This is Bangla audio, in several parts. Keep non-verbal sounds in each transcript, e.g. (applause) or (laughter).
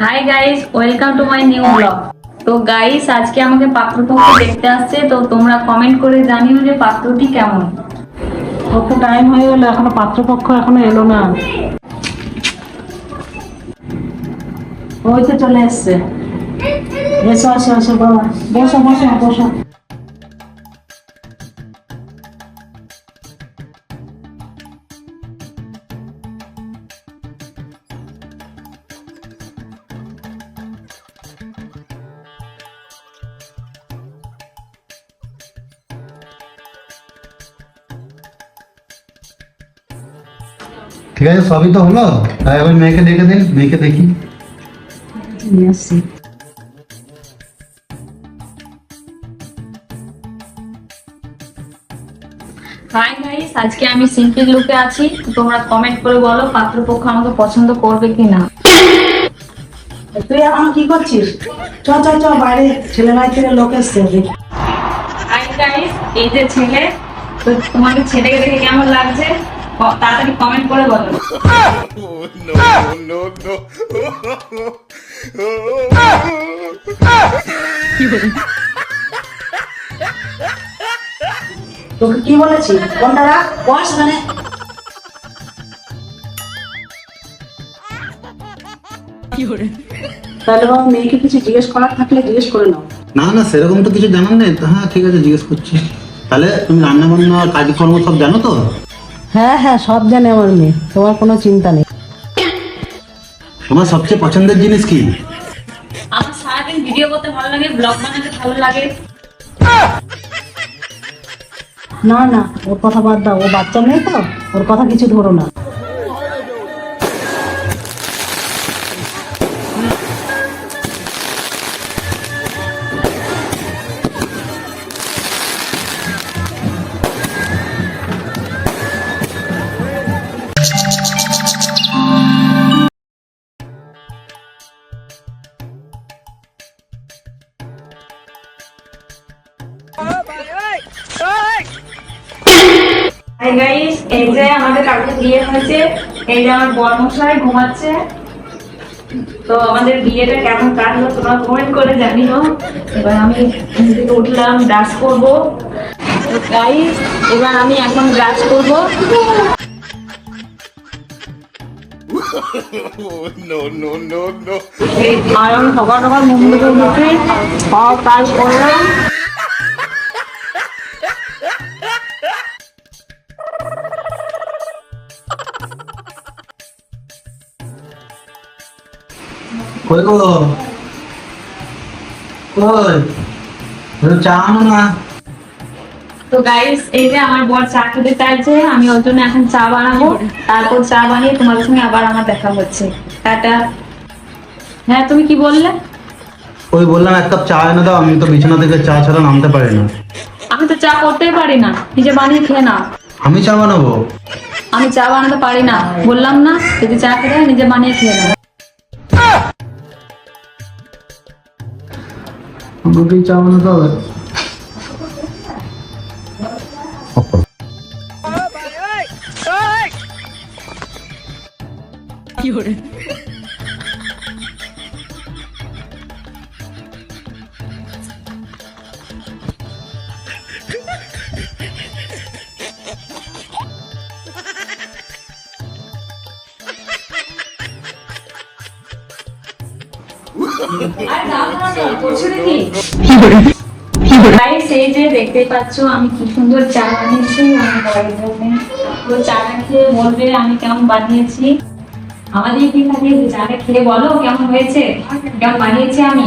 Hi guys welcome to my new blog তো গাইস আজকে আমাকে পাত্রপক্ষ দেখতে আসছে, তো তোমরা কমেন্ট করে জানিও যে পাত্রটি কেমন। কত টাইম হয়ে গেল এখনও পাত্রপক্ষ এখনও এলো না। ওই তো চলে এসছে। এসো, আসো আসো, বাবা। বসো বসো বসো। ঠিক আছে সবই তো হলো? তাই এবার মেয়েকে দেখে দিন মেয়েকে দেখি। হাই গাইস আজকে আমি সিম্পল লুকে আছি। তোমরা কমেন্ট করে বলো পাত্রপক্ষ আমাকে পছন্দ করবে কি না তুই এখন কি করছিস? চ চ চ বাইরে ছেলে ভাই থেকে লোক এসছে হাই গাইস এই যে ছেলে তো তোমাকে ছেলেকে দেখে কেমন লাগছে? তাড়াতাড়ি কমেন্ট করে বলো। তোকে কি বলেছি? কোনটা বস মানে তাহলে বাবা মেয়েকে কিছু জিজ্ঞেস করার থাকলে জিজ্ঞেস করে নাও। না না, সেরকম তো কিছু জানার নেই। হ্যাঁ ঠিক আছে, জিজ্ঞেস করছি। তাহলে তুমি রান্না বান্না কাজকর্ম সব জানো তো? হ্যাঁ হ্যাঁ সব জানে আমার মেয়ে। তোমার কোনো চিন্তা নেই। তোমার সবচেয়ে পছন্দের জিনিস কি? আমার সারাদিন ভিডিও করতে ভালো লাগে ব্লগ বানাতে ভালো লাগে। না না ওর কথা বাদ দাও। ও বাচ্চা মেয়ে তো ওর কথা কিছু ধরো না। বিয়ে হয়েছে এই যে আমার বরমশাই ঘুমাচ্ছে। তো আমাদের বিয়েটা কেমন কাটলো তোমরা কমেন্ট করে জানিও। এবার আমি থেকে উঠলাম ব্রাশ করব। তো গাইস এবার আমি এখন ব্রাশ করব। আমি সকাল সকাল থেকে উঠে সব কাজ করলাম। কই চা আনো না। তো গাইস এই যে আমার বর চা খেতে চাইছে আমি ওর জন্য এখন চা বানাবো। তারপর চা বানিয়ে তোমাদের সঙ্গে আবার আমার দেখা হচ্ছে। টাটা। হ্যাঁ তুমি কি বললে? ওই বললাম এক কাপ চা এনে দাও আমি তো বিছানা থেকে চা ছাড়া নামতে পারি না। আমি তো চা করতেই পারি না। নিজে বানিয়ে খেয়ে না আমি চা বানাবো? আমি চা বানাতে পারি না। বললাম না যদি চা খেতে নিজে বানিয়ে খেয়ে না আমাকেই চা বানাতে হবে এই যে দেখতে পাচ্ছ, আমি কি সুন্দর চা বানিয়েছি তো চাটা খেয়ে বলবে, আমি কেমন বানিয়েছি? আমাদের কি যে চাটা খেয়ে বলো, কেমন হয়েছে? কেমন বানিয়েছি আমি?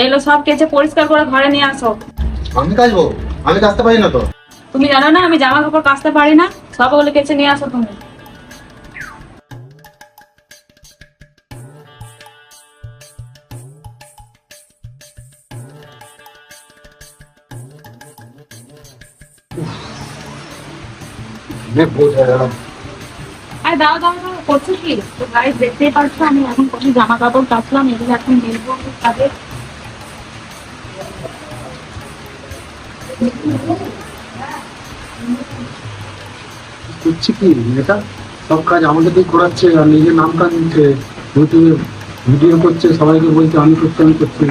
এগুলো সব কেচে পরিষ্কার করে ঘরে নিয়ে আসো। আমি কাচবো? আমি কাচতে পারি না তো। তুমি জানো না আমি জামা কাপড় কাচতে পারি না? সব ওগুলো কেচে নিয়ে আসো তুমি। আরে দাও দাও দাও করছ কি? তো গাড়ি দেখতেই পারছ আমি এখন কত জামা কাপড় কাচলাম এগুলো এখন মেলবো কাজে করছে কি? সব কাজ করাচ্ছে আর নিজের নাম কাজ নিচ্ছে ইউটিউবে ভিডিও করছে, সবাইকে বলছে, আমি করছি আমি করছি।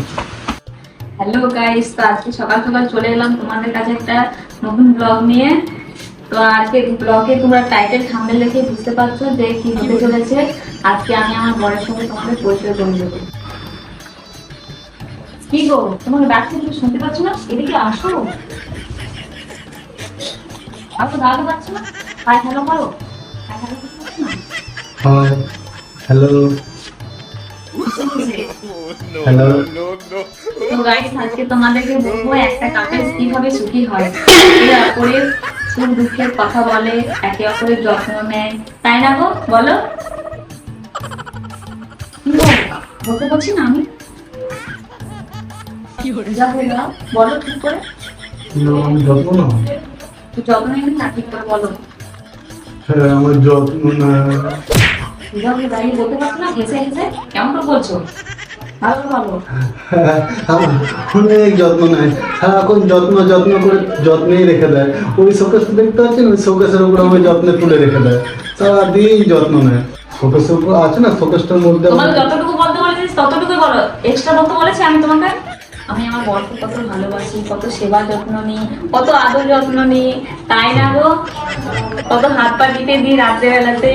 হ্যালো গাইস তো আজকে সকাল সকাল চলে এলাম তোমাদের কাছে একটা নতুন ব্লগ নিয়ে। তো আজকে ব্লগে তোমরা টাইটেল থাম্বনেল দেখে বুঝতে পারছ যে কি হতে চলেছে। আজকে আমি আমার বরের সঙ্গে তোমাদের পরিচয় করে দেবো। কি গো তোমাকে ডাকছি তুমি শুনতে পাচ্ছ না? এদিকে আসো। আসো দাঁড়াতে পারছ না। হাই হ্যালো করো। হাই হ্যালো করতে পারছ না? হাই হ্যালো হ্যালো তো গাইস আজকে তোমাদেরকে বলব একটা কীভাবে সুখী হয়। সুখ দুঃখের কথা বলে একে অপরের যত্ন নেয়। তাই না গো? বলো। বলতে পারছি না আমি? যা হয়ে বলো ঠিক করে। আমি যত্ন না। যত্ন নিবি না ঠিক করে বলো। হ্যাঁ আমার যত্ন না। যখন দাঁড়িয়ে বলতে পারছ না হেসে হেসে। কেমন করে বলছো? ভালো করে আমার অনেক যত্ন নেয়। সারাক্ষণ যত্ন যত্ন করে যত্নেই রেখে দেয়। ওই শোকেস দেখতে পাচ্ছেন? ওই শোকেসের উপর আমার যত্নে তুলে রেখে দেয়। সারাদিন যত্ন নেয়। শোকেসের উপর আছে না শোকেসটার মধ্যে তোমাকে যতটুকু বলতে বলেছিস ততটুকুই বলো। এক্সট্রা বলতে বলেছি আমি তোমাকে? আমি আমার বরকে কত ভালোবাসি, কত সেবা যত্ন নিই, কত আদর যত্ন নিই। তাই না গো? কত হাত পা দিতে দিই রাত্রেবেলাতে।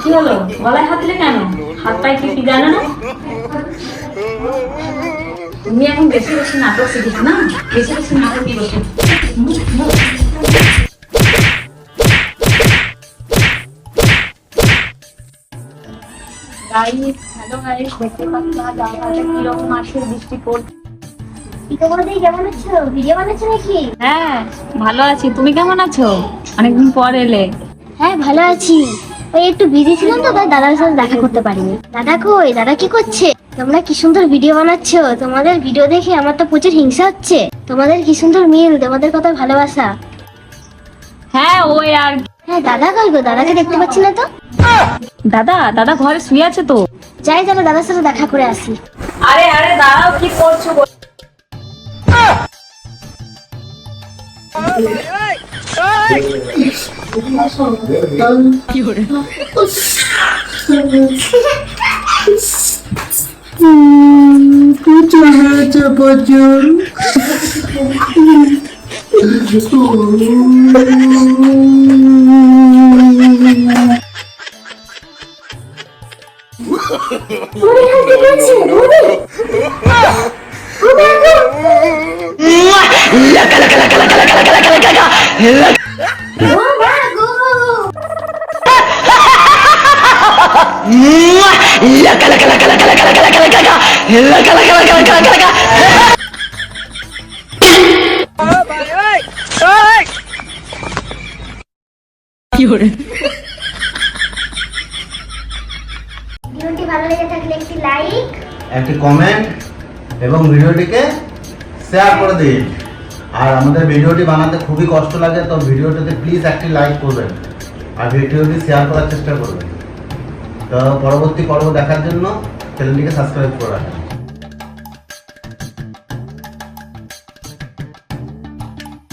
কি হলো? গলায় হাত দিলে কেন? হাত পায়ে কি জানো না? তুমি এখন বেশি বেশি নাটক শিখিস না? বেশি বেশি নাটক কি গাইস হ্যালো গাইস দেখতে পাচ্ছ আজ আবহাওয়াটা কীরকম আসে বৃষ্টি পড়ছে। তোমাদের কেমন আছো? ভিডিও বানাচ্ছো নাকি? হ্যাঁ ভালো আছি। তুমি কেমন আছো? অনেকদিন পর এলে। হ্যাঁ ভালো আছি। ওই একটু বিজি ছিলাম তো তাই দাদার সাথে দেখা করতে পারিনি। দাদা কই? দাদা কি করছে? তোমরা কি সুন্দর ভিডিও বানাচ্ছো? তোমাদের ভিডিও দেখে আমার তো প্রচুর হিংসা হচ্ছে। তোমাদের কি সুন্দর মিল তোমাদের কত ভালোবাসা। হ্যাঁ ওই আর হ্যাঁ দাদা কই গো? দাদাকে দেখতে পাচ্ছি না তো। দাদা দাদা ঘরে শুয়ে আছে তো। যাই তাহলে দাদার সাথে দেখা করে আসি। আরে আরে দাঁড়াও কি করছ? প্রচুর (laughs) প্রচুর ভিডিওটি ভালো লেগে থাকলে একটি লাইক একটি কমেন্ট এবং ভিডিওটিকে শেয়ার করে দিন। আর আমাদের ভিডিওটি বানাতে খুবই কষ্ট লাগে, তো ভিডিওটিতে প্লিজ একটি লাইক করবেন। আর ভিডিওটি শেয়ার করার চেষ্টা করবেন। তো পরবর্তী পর্ব দেখার জন্য চ্যানেলটিকে সাবস্ক্রাইব করে রাখবেন